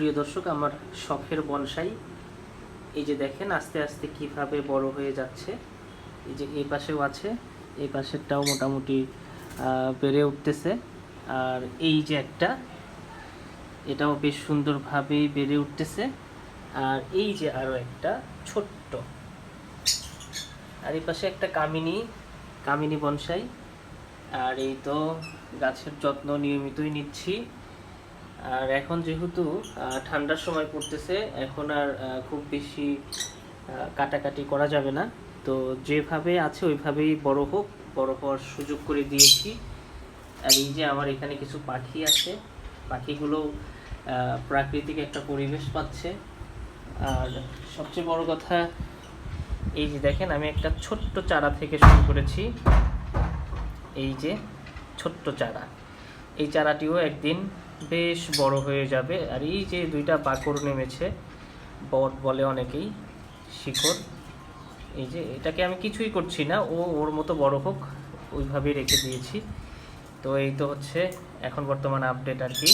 প্রিয় দর্শক, আমার শখের বনসাই। এই যে দেখেন, আস্তে আস্তে কীভাবে বড় হয়ে যাচ্ছে। এই যে এই পাশেও আছে, এই পাশেরটাও মোটামুটি বেড়ে উঠতেছে। আর এই যে একটা, এটাও বেশ সুন্দরভাবেই বেড়ে উঠতেছে। আর এই যে আরও একটা, ছোট্ট। আর এই পাশে একটা কামিনী কামিনী বনসাই। আর এই তো গাছের যত্ন নিয়মিতই নিচ্ছি। আর এখন যেহেতু ঠান্ডার সময় পড়তেছে, এখন আর খুব বেশি কাটাকাটি করা যাবে না। তো যেভাবে আছে ওইভাবেই বড় হোক, বড় হওয়ার সুযোগ করে দিয়েছি। আর এই যে আমার এখানে কিছু পাখি আছে, পাখিগুলো প্রাকৃতিক একটা পরিবেশ পাচ্ছে। আর সবচেয়ে বড় কথা, এই যে দেখেন, আমি একটা ছোট্ট চারা থেকে শুরু করেছি। এই যে ছোট্ট চারা। এই চারাটিও একদিন বেশ বড় হয়ে যাবে। আর এই যে দুইটা বাকর নেমেছে, বট বলে অনেকেই, শিকড়, এই যে এটাকে আমি কিছুই করছি না, ও ওর মতো বড় হোক, ওইভাবেই রেখে দিয়েছি। তো এই তো হচ্ছে এখন বর্তমান আপডেট আর কি।